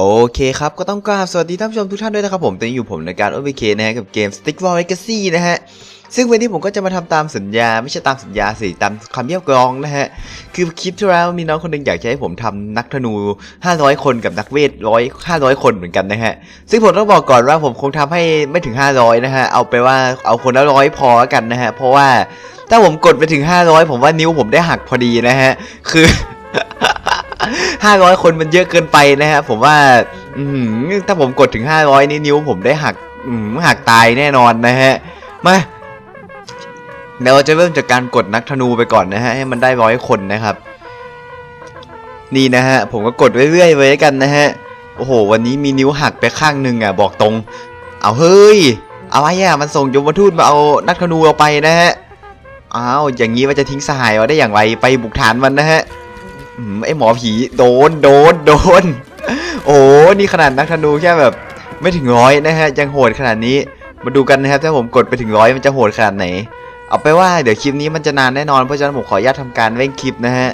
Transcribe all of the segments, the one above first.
โอเคครับ ก็ต้องกราบสวัสดีท่านผู้ชมทุกท่านด้วยนะครับผมตอนนี้อยู่ผมในการ o อ k นะฮะกับเกม Stick Wall Legacy นะฮะ ซึ่งวันนี้ผมก็จะมาทำตามสัญญา ไม่ใช่ตามสัญญาสิตามคำเรียกร้องนะฮะ คือคลิปที่แล้วมีน้องคนหนึ่งอยากจะให้ผมทำนักธนู 500 คนกับนักเวทร้อย500 คนเหมือนกันนะฮะ ซึ่งผมต้องบอกก่อนว่าผมคงทำให้ไม่ถึง 500 นะฮะ เอาไปว่าเอาคนละร้อยพอกันนะฮะ เพราะว่าถ้าผมกดไปถึง 500 ผมว่านิ้วผมได้หักพอดีนะฮะ คือ ห้าร้อยคนมันเยอะเกินไปนะฮะผมว่าอืถ้าผมกดถึงห้าร้อยนี่นิ้วผมได้หักอืหักตายแน่นอนนะฮะมาเดี๋ยวจะเริ่มจากการกดนักธนูไปก่อนนะฮะให้มันได้ร้อยคนนะครับ นี่นะฮะผมก็กดเรื่อยๆไว้กันนะฮะโอ้โห วันนี้มีนิ้วหักไปข้างหนึ่งอะ บอกตรง เอาเฮ้ยอะไรอะมันส่งยมทูตมาเอานักธนูเราไปนะฮะอ้าวอย่างนี้ว่าจะทิ้งสหายเราได้อย่างไรไปบุกฐานมันนะฮะ ไอหมอผีโดนโดนโดน โอ้นี่ขนาดนักธนูแค่แบบไม่ถึงร้อยนะฮะยังโหดขนาดนี้มาดูกันนะครับถ้าผมกดไปถึงร้อยมันจะโหดขนาดไหน เอาไปว่าเดี๋ยวคลิปนี้มันจะนานแน่นอนเพราะฉะนั้นผมขออนุญาตทำการเร่งคลิปนะฮะ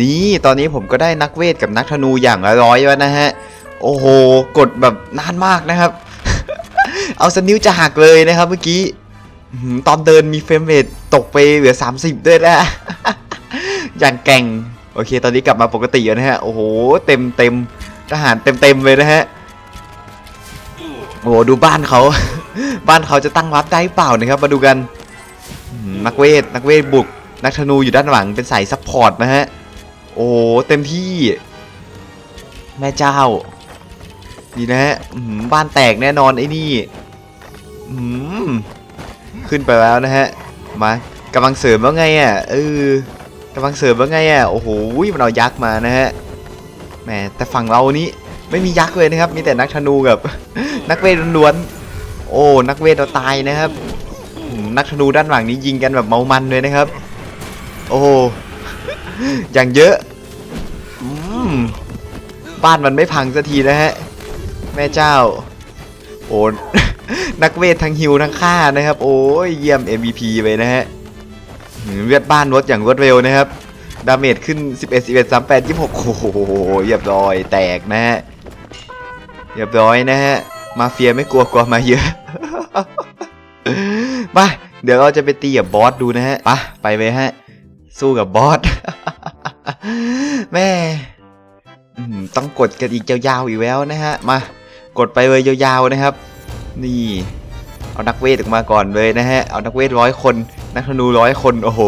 นี่ตอนนี้ผมก็ได้นักเวทกับนักธนูอย่างละร้อยแล้วนะฮะ โอ้โห กดแบบนานมากนะครับ เอาสนิ้วจะหักเลยนะครับเมื่อกี้ ตอนเดินมีเฟรมเรทตกไปเหลือ 30 ด้วยนะอย่างแก่ง โอเค ตอนนี้กลับมาปกติแล้วนะฮะ โอ้โห เต็มเต็มทหารเต็มเต็มเลยนะฮะ โอ้โห ดูบ้านเขา บ้านเขาจะตั้งรับได้เปล่านะครับ มาดูกัน นักเวท นักเวทบุก นักธนูอยู่ด้านหลังเป็นสายซัพพอร์ตนะฮะ โอ้โหเต็มที่ แม่เจ้า ดีนะฮะบ้านแตกแน่นอนไอ้นี่ขึ้นไปแล้วนะฮะ มากำลังเสริมว่าไงอะเออกำลังเสริมว่าไงอะโอ้โหมันเอายักษ์มานะฮะแหมแต่ฝั่งเรานี้ไม่มียักษ์เลยนะครับ มีแต่นักธนูกับ นักเวทล้วนๆโอ้นักเวทเราตายนะครับ นักธนูด้านหลังนี้ยิงกันแบบเมามันเลยนะครับ โอ้โหอย่างเยอะ บ้านมันไม่พังสักทีนะฮะ แม่เจ้า โอ้นักเวททั้งฮิวทั้งฆ่านะครับ โอ้ยเยี่ยม MVP ไปนะฮะเลือดบ้านลดอย่างรวดเร็วนะครับ ดาเมจขึ้น 11 11 38 26 โอ้โหเรียบร้อยแตกนะฮะเรียบร้อยนะฮะ มาเฟียไม่กลัวกลัวมาเยอะมาเดี๋ยวเราจะไปตีกับบอสดูนะฮะไปไปเลยฮะ สู้กับบอสแม่ ต้องกดกันอีกยาวๆอีกแล้วนะฮะมากดไปเลยยาวๆนะครับ นี่ เอานักเวทออกมาก่อนเลยนะฮะเอานักเวทร้อยคน นักธนูร้อยคนโอ้โห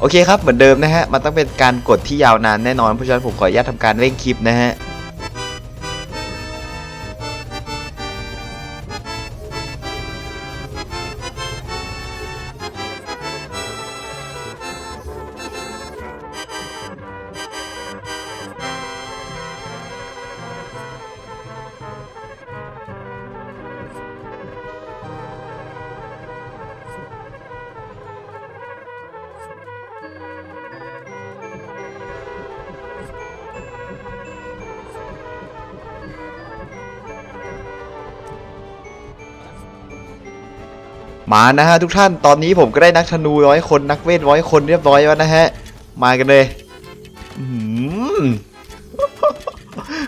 โอเคครับเหมือนเดิมนะฮะมันต้องเป็นการกดที่ยาวนานแน่นอนเพราะฉะนั้นผมขออนุญาตทำการเร่งคลิปนะฮะ มานะฮะทุกท่านตอนนี้ผมก็ได้นักธนูร้อยคนนักเวทร้อยคนเรียบร้อยแล้วนะฮะ มากันเลย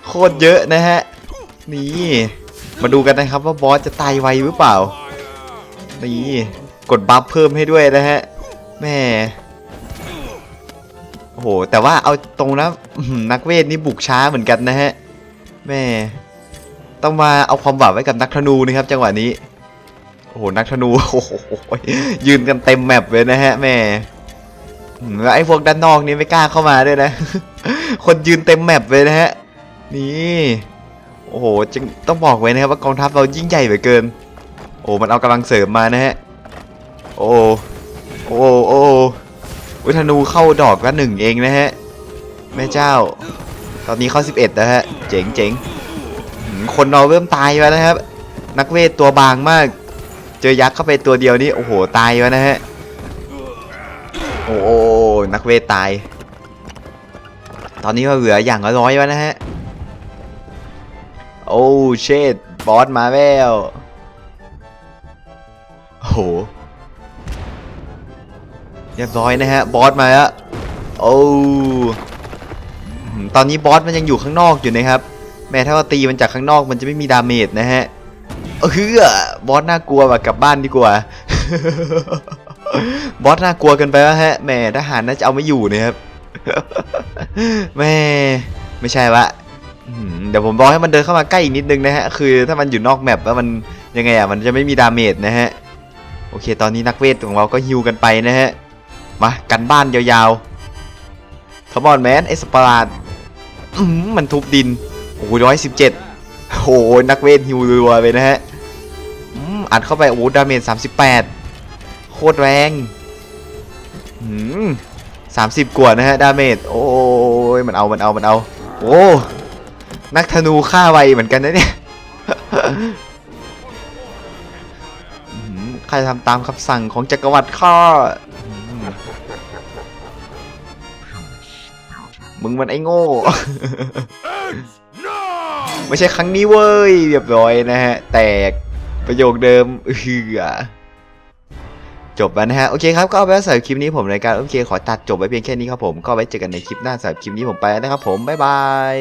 โคตรเยอะนะฮะ นี่ มาดูกันนะครับว่าบอสจะตายไวหรือเปล่า นี่ กดบัฟเพิ่มให้ด้วยนะฮะแม่โอ้โห แต่ว่าเอาตรงนะนักเวทนี่บุกช้าเหมือนกันนะฮะแม่ต้องมาเอาความหวังไว้กับนักธนูนะครับ จังหวะนี้ โอ้โหนักธนูโอ้โหยืนกันเต็มแมปเลยนะฮะแม่แล้วไอ้พวกด้านนอกนี่ไม่กล้าเข้ามาด้วยนะ คนยืนเต็มแมปเลยนะฮะนี่โอ้โหจึงต้องบอกไว้นะครับว่ากองทัพเรายิ่งใหญ่เหลือเกิน โอ้มันเอากำลังเสริมมานะฮะโอ้โอ้โอ้วิธนูเข้าดอกละหนึ่งเองนะฮะแม่เจ้า ตอนนี้เข้าสิบเอ็ดนะฮะเจ๋งเจ๋งคนเราเริ่มตายแล้วนะครับ นักเวทตัวบางมาก เจอยักษ์เข้าไปตัวเดียวนี่โอ้โหตายวะนะฮะโอ้โหนักเวทตาย ตอนนี้ก็เหลืออย่างละร้อยวะนะฮะโอ้เชดบอสมาแล้วโอ้โหเรียบร้อยนะฮะบอสมาแล้วโอ้ตอนนี้บอสมันยังอยู่ข้างนอกอยู่นะครับ แม้ถ้าว่าตีมันจากข้างนอกมันจะไม่มีดาเมจนะฮะ เออบอสน่ากลัวว่ะกลับบ้านดีกว่า บอสน่ากลัวกันไปวะฮะแหม่ทหารน่าจะเอาไม่อยู่นะครับแม่ไม่ใช่วะเดี๋ยวผมรอให้มันเดินเข้ามาใกล้อีกนิดนึงนะฮะ คือถ้ามันอยู่นอกแมปแล้วมันยังไงอะ มันจะไม่มีดาเมจนะฮะ โอเค ตอนนี้นักเวทของเราก็ฮิวกันไปนะฮะ มากันบ้านยาวๆ Come on man ไอสปาร์ดมันทุบดิน โอ้โหร้อยสิบเจ็ดโอ้โหนักเวทฮิวรัวไปนะฮะ อัดเข้าไปโอ้ดาเมจสามสิบแปดโคตรแรงอืมสามสิบกว่านะฮะดาเมจโอ้ยมันเอามันเอามันเอา โอ้นักธนูฆ่าไวเหมือนกันนะเนี่ยใครทำตามคำสั่งของจักรวรรดิข้อมมึงมันไอ้โง่ ไม่ใช่ครั้งนี้เว้ย เรียบร้อยนะฮะ แตก ประโยคเดิมเอือจบแล้วนะฮะ โอเคครับ ก็เอาไว้สำหรับคลิปนี้ผมรายการโอเคขอตัดจบไว้เพียงแค่นี้ครับผม ก็ไว้เจอกันในคลิปหน้าสำหรับคลิปนี้ผมไปแล้วนะครับผม บ๊ายบาย